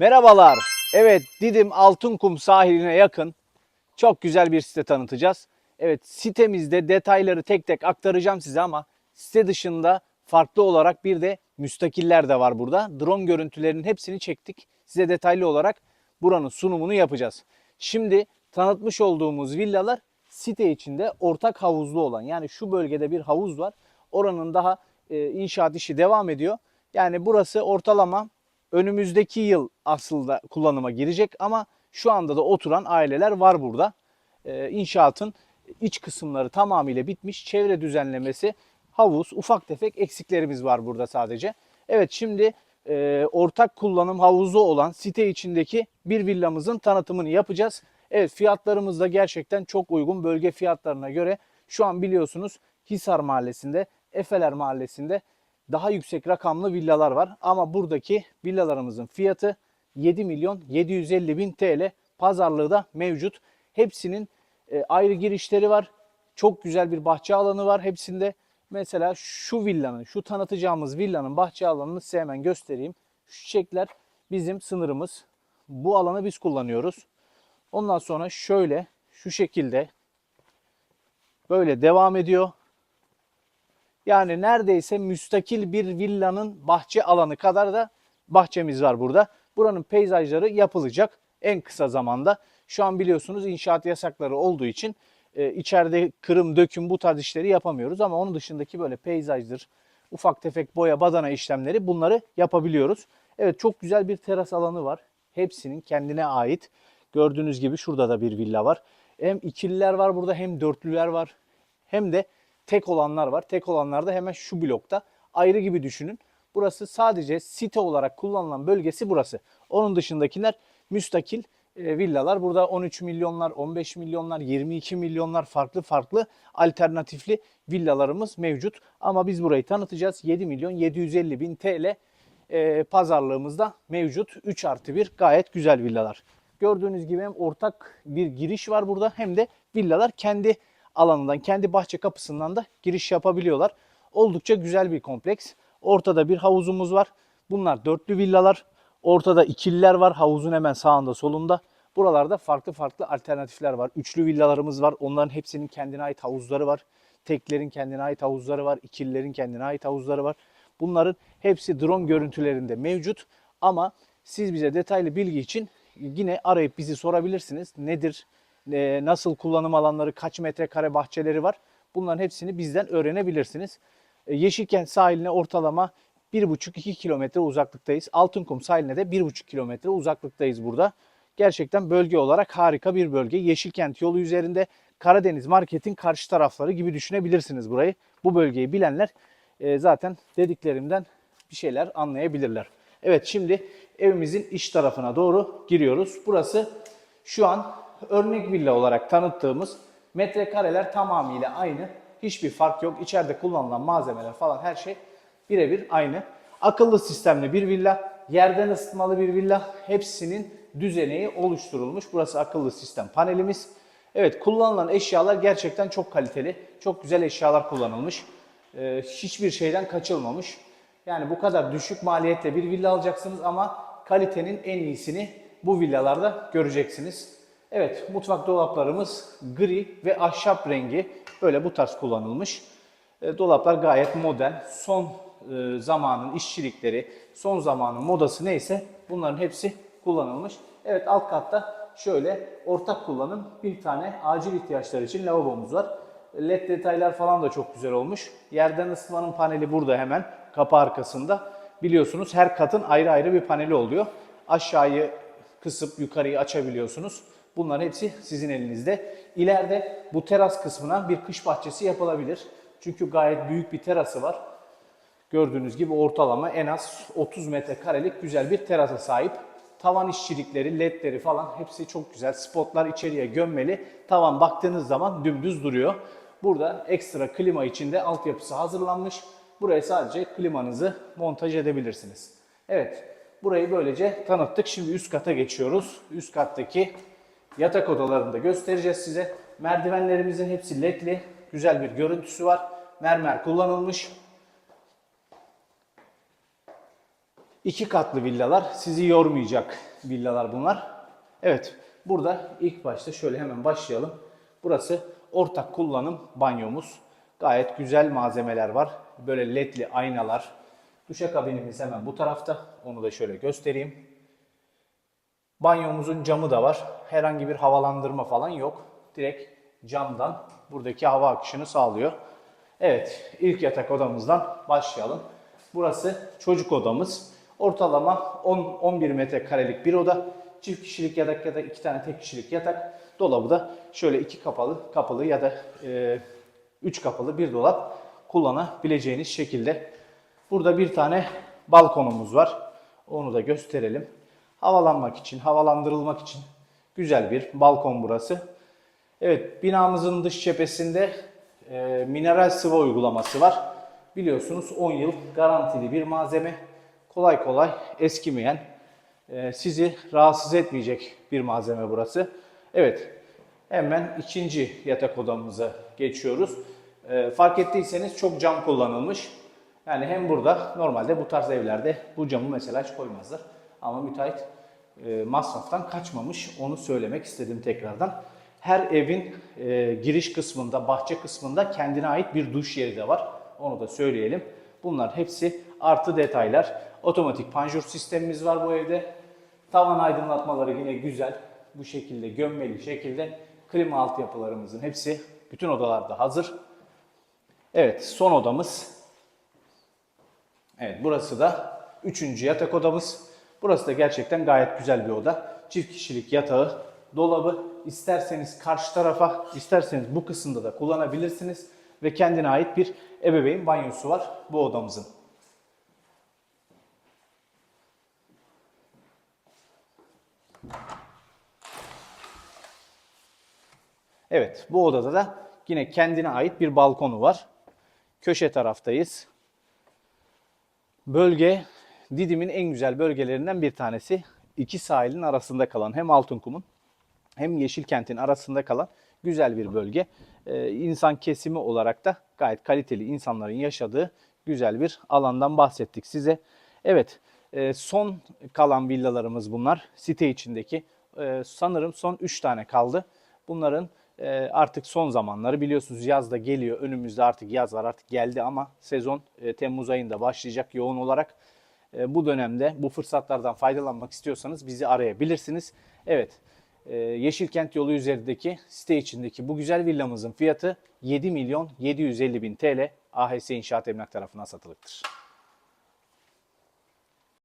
Merhabalar. Evet Didim Altınkum sahiline yakın çok güzel bir site tanıtacağız. Evet sitemizde detayları tek tek aktaracağım size ama site dışında farklı olarak bir de müstakiller de var burada. Drone görüntülerinin hepsini çektik. Size detaylı olarak buranın sunumunu yapacağız. Şimdi tanıtmış olduğumuz villalar site içinde ortak havuzlu olan yani şu bölgede bir havuz var. Oranın daha e, inşaat işi devam ediyor. Yani burası ortalama önümüzdeki yıl aslında kullanıma girecek ama şu anda da oturan aileler var burada. Ee, inşaatın iç kısımları tamamıyla bitmiş. Çevre düzenlemesi, havuz, ufak tefek eksiklerimiz var burada sadece. Evet şimdi e, ortak kullanım havuzu olan site içindeki bir villamızın tanıtımını yapacağız. Evet fiyatlarımız da gerçekten çok uygun bölge fiyatlarına göre. Şu an biliyorsunuz Hisar Mahallesi'nde, Efeler Mahallesi'nde daha yüksek rakamlı villalar var. Ama buradaki villalarımızın fiyatı 7 milyon 750 bin TL pazarlığı da mevcut. Hepsinin e, ayrı girişleri var. Çok güzel bir bahçe alanı var hepsinde. Mesela şu villanın, şu tanıtacağımız villanın bahçe alanını size hemen göstereyim. Şu çiçekler bizim sınırımız. Bu alanı biz kullanıyoruz. Ondan sonra şöyle, şu şekilde böyle devam ediyor. Yani neredeyse müstakil bir villanın bahçe alanı kadar da bahçemiz var burada. Buranın peyzajları yapılacak en kısa zamanda. Şu an biliyorsunuz inşaat yasakları olduğu için e, içeride kırım, döküm bu tarz işleri yapamıyoruz. Ama onun dışındaki böyle peyzajdır, ufak tefek boya, badana işlemleri bunları yapabiliyoruz. Evet çok güzel bir teras alanı var. Hepsinin kendine ait. Gördüğünüz gibi şurada da bir villa var. Hem ikililer var burada hem dörtlüler var. Hem de tek olanlar var. Tek olanlar da hemen şu blokta. Ayrı gibi düşünün. Burası sadece site olarak kullanılan bölgesi burası. Onun dışındakiler müstakil e, villalar. Burada 13 milyonlar, 15 milyonlar, 22 milyonlar farklı farklı alternatifli villalarımız mevcut. Ama biz burayı tanıtacağız. 7 milyon 750 bin TL e, pazarlığımızda mevcut. 3 artı 1 gayet güzel villalar. Gördüğünüz gibi hem ortak bir giriş var burada hem de villalar kendi alanından, kendi bahçe kapısından da giriş yapabiliyorlar. Oldukça güzel bir kompleks. Ortada bir havuzumuz var. Bunlar dörtlü villalar. Ortada ikililer var. Havuzun hemen sağında solunda. Buralarda farklı farklı alternatifler var. Üçlü villalarımız var. Onların hepsinin kendine ait havuzları var. Teklerin kendine ait havuzları var. İkililerin kendine ait havuzları var. Bunların hepsi drone görüntülerinde mevcut. Ama siz bize detaylı bilgi için yine arayıp bizi sorabilirsiniz. Nedir? E, nasıl kullanım alanları, kaç metrekare bahçeleri var. Bunların hepsini bizden öğrenebilirsiniz. E, Yeşilkent sahiline ortalama 1,5-2 kilometre uzaklıktayız. Altınkum sahiline de 1,5 kilometre uzaklıktayız burada. Gerçekten bölge olarak harika bir bölge. Yeşilkent yolu üzerinde Karadeniz Market'in karşı tarafları gibi düşünebilirsiniz burayı. Bu bölgeyi bilenler e, zaten dediklerimden bir şeyler anlayabilirler. Evet şimdi evimizin iç tarafına doğru giriyoruz. Burası şu an örnek villa olarak tanıttığımız metrekareler tamamıyla aynı. Hiçbir fark yok. İçeride kullanılan malzemeler falan her şey birebir aynı. Akıllı sistemli bir villa, yerden ısıtmalı bir villa. Hepsinin düzeneği oluşturulmuş. Burası akıllı sistem panelimiz. Evet kullanılan eşyalar gerçekten çok kaliteli. Çok güzel eşyalar kullanılmış. Ee, hiçbir şeyden kaçılmamış. Yani bu kadar düşük maliyetle bir villa alacaksınız ama kalitenin en iyisini bu villalarda göreceksiniz. Evet mutfak dolaplarımız gri ve ahşap rengi böyle bu tarz kullanılmış. E, dolaplar gayet modern. Son e, zamanın işçilikleri, son zamanın modası neyse bunların hepsi kullanılmış. Evet alt katta şöyle ortak kullanım bir tane acil ihtiyaçlar için lavabomuz var. LED detaylar falan da çok güzel olmuş. Yerden ısıtmanın paneli burada hemen kapı arkasında. Biliyorsunuz her katın ayrı ayrı bir paneli oluyor. Aşağıyı kısıp yukarıyı açabiliyorsunuz. Bunların hepsi sizin elinizde. İleride bu teras kısmına bir kış bahçesi yapılabilir. Çünkü gayet büyük bir terası var. Gördüğünüz gibi ortalama en az 30 metrekarelik güzel bir terasa sahip. Tavan işçilikleri, ledleri falan hepsi çok güzel. Spotlar içeriye gömmeli. Tavan baktığınız zaman dümdüz duruyor. Burada ekstra klima içinde altyapısı hazırlanmış. Buraya sadece klimanızı montaj edebilirsiniz. Evet, burayı böylece tanıttık. Şimdi üst kata geçiyoruz. Üst kattaki yatak odalarını da göstereceğiz size. Merdivenlerimizin hepsi ledli. Güzel bir görüntüsü var. Mermer kullanılmış. İki katlı villalar. Sizi yormayacak villalar bunlar. Evet. Burada ilk başta şöyle hemen başlayalım. Burası ortak kullanım banyomuz. Gayet güzel malzemeler var. Böyle ledli aynalar. Duşakabinimiz hemen bu tarafta. Onu da şöyle göstereyim. Banyomuzun camı da var. Herhangi bir havalandırma falan yok. Direkt camdan buradaki hava akışını sağlıyor. Evet, ilk yatak odamızdan başlayalım. Burası çocuk odamız. Ortalama 10-11 metrekarelik bir oda. Çift kişilik yatak ya da iki tane tek kişilik yatak. Dolabı da şöyle iki kapalı, kapalı ya da e, üç kapalı bir dolap kullanabileceğiniz şekilde. Burada bir tane balkonumuz var. Onu da gösterelim. Havalanmak için, havalandırılmak için güzel bir balkon burası. Evet, binamızın dış cephesinde e, mineral sıvı uygulaması var. Biliyorsunuz 10 yıl garantili bir malzeme. Kolay kolay eskimeyen, e, sizi rahatsız etmeyecek bir malzeme burası. Evet, hemen ikinci yatak odamıza geçiyoruz. E, fark ettiyseniz çok cam kullanılmış. Yani hem burada normalde bu tarz evlerde bu camı mesela hiç koymazlar. Ama müteahhit e, masraftan kaçmamış. Onu söylemek istedim tekrardan. Her evin e, giriş kısmında, bahçe kısmında kendine ait bir duş yeri de var. Onu da söyleyelim. Bunlar hepsi artı detaylar. Otomatik panjur sistemimiz var bu evde. Tavan aydınlatmaları yine güzel. Bu şekilde gömmeli şekilde. Klima altyapılarımızın hepsi bütün odalarda hazır. Evet son odamız. Evet burası da üçüncü yatak odamız. Burası da gerçekten gayet güzel bir oda. Çift kişilik yatağı, dolabı isterseniz karşı tarafa, isterseniz bu kısımda da kullanabilirsiniz. Ve kendine ait bir ebeveyn banyosu var bu odamızın. Evet, bu odada da yine kendine ait bir balkonu var. Köşe taraftayız. Bölge Didim'in en güzel bölgelerinden bir tanesi. İki sahilin arasında kalan hem Altınkum'un hem Yeşilkent'in arasında kalan güzel bir bölge. Ee, insan kesimi olarak da gayet kaliteli insanların yaşadığı güzel bir alandan bahsettik size. Evet, e, son kalan villalarımız bunlar. Site içindeki. Ee, sanırım son 3 tane kaldı. Bunların e, artık son zamanları biliyorsunuz yaz da geliyor. Önümüzde artık yaz var artık geldi ama sezon e, Temmuz ayında başlayacak yoğun olarak. E, bu dönemde bu fırsatlardan faydalanmak istiyorsanız bizi arayabilirsiniz. Evet, e, Yeşilkent yolu üzerindeki site içindeki bu güzel villamızın fiyatı 7 milyon 750 bin TL AHS İnşaat Emlak tarafından satılıktır.